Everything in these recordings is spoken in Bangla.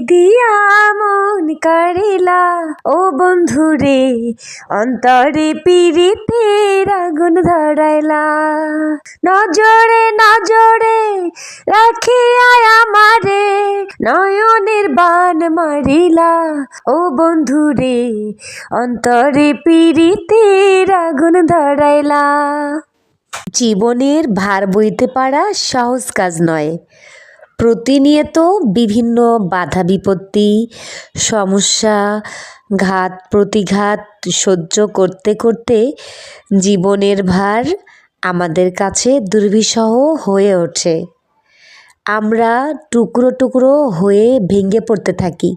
দিয়া মন কারিলা ও বন্ধু রে, অন্তরে পিরিতের আগুন ধরাইলা। নজরে নজরে রাখিয়া আমারে নয়নের বান মারিলা। ও বন্ধু রে, অন্তরে পিরিতের আগুন ধরাইলা। জীবনের ভার বইতে পারা সহজ কাজ নয়। প্রতিনিয়ত বিভিন্ন বাধা বিপত্তি, সমস্যা, ঘাত প্রতিঘাত সহ্য করতে করতে জীবনের ভার আমাদের কাছে দুর্বিষহ হয়ে ওঠে। আমরা টুকরো টুকরো হয়ে ভেঙে পড়তে থাকি।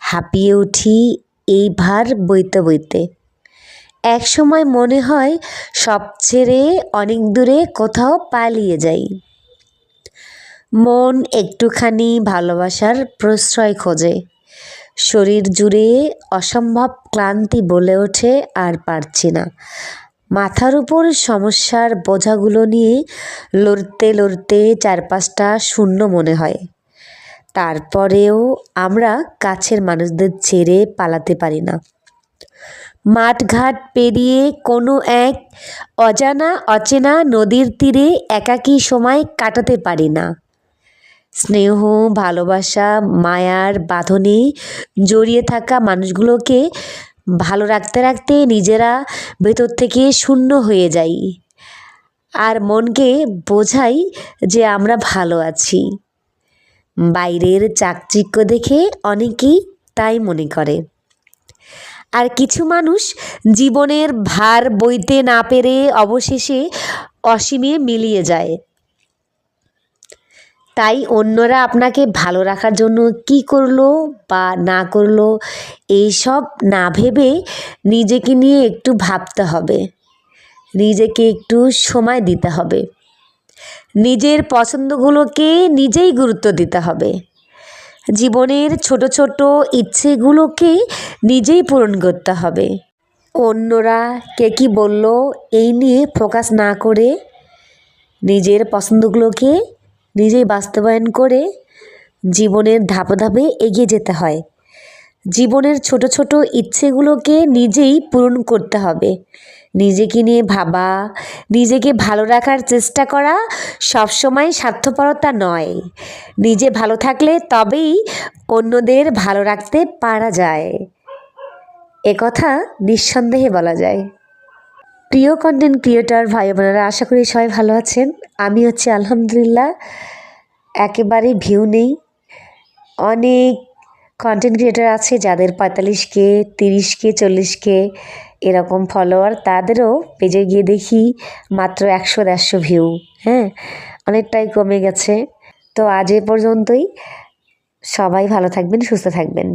হাঁপিয়ে উঠি এই ভার বইতে বইতে। এক সময় মনে হয় সব ছেড়ে অনেক দূরে কোথাও পালিয়ে যাই। মন একটুখানি ভালোবাসার প্রশ্রয় খোঁজে। শরীর জুড়ে অসম্ভব ক্লান্তি বলে ওঠে আর পারছি না। মাথার উপর সমস্যার বোঝাগুলো নিয়ে লড়তে লড়তে চারপাশটা শূন্য মনে হয়। তারপরেও আমরা কাছের মানুষদের ছেড়ে পালাতে পারি না। মাঠঘাট পেরিয়ে কোনো এক অজানা অচেনা নদীর তীরে একাকী সময় কাটাতে পারি না। স্নেহ, ভালোবাসা, মায়ার বাঁধনে জড়িয়ে থাকা মানুষগুলোকে ভালো রাখতে রাখতে নিজেরা ভেতর থেকে শূন্য হয়ে যাই। আর মনকে বোঝাই যে আমরা ভালো আছি। বাইরের চাকচিক্য দেখে অনেকেই তাই মনে করে। আর কিছু মানুষ জীবনের ভার বইতে না পেরে অবশেষে অসীমে মিলিয়ে যায়। তাই অন্যরা আপনাকে ভালো রাখার জন্য কি করল বা না করল, এইসব না ভেবে নিজেকে নিয়ে একটু ভাবতে হবে। নিজেকে একটু সময় দিতে হবে। নিজের পছন্দগুলোকে নিজেই গুরুত্ব দিতে হবে। জীবনের ছোট ছোট ইচ্ছেগুলোকে নিজেই পূরণ করতে হবে। অন্যরা কে কী বলল এই নিয়ে ফোকাস না করে নিজের পছন্দগুলোকে নিজেই বাস্তবায়ন করে জীবনের ধাপে ধাপে এগিয়ে যেতে হয়। জীবনের ছোট ছোট ইচ্ছেগুলোকে নিজেই পূরণ করতে হবে। নিজেকে নিয়ে ভাবা, নিজেকে ভালো রাখার চেষ্টা করা সবসময় স্বার্থপরতা নয়। নিজে ভালো থাকলে তবেই অন্যদের ভালো রাখতে পারা যায়। একথা নিঃসন্দেহে বলা যায়। প্রিয় কন্টেন্ট ক্রিয়েটর ভাই বোনেরা, আশা করি সবাই ভালো আছেন। আমি হচ্ছে আলহামদুলিল্লাহ একেবারে ভিউ নেই। অনেক কন্টেন্ট ক্রিয়েটার আছে যাদের পঁয়তাল্লিশ কে, তিরিশ কে, চল্লিশ কে এরকম ফলোয়ার তাদেরও পেজে গিয়ে দেখি মাত্র একশো, দেড়শো ভিউ হ্যাঁ অনেকটাই কমে গেছে। তো আজ এ পর্যন্তই। সবাই ভালো থাকবেন, সুস্থ থাকবেন।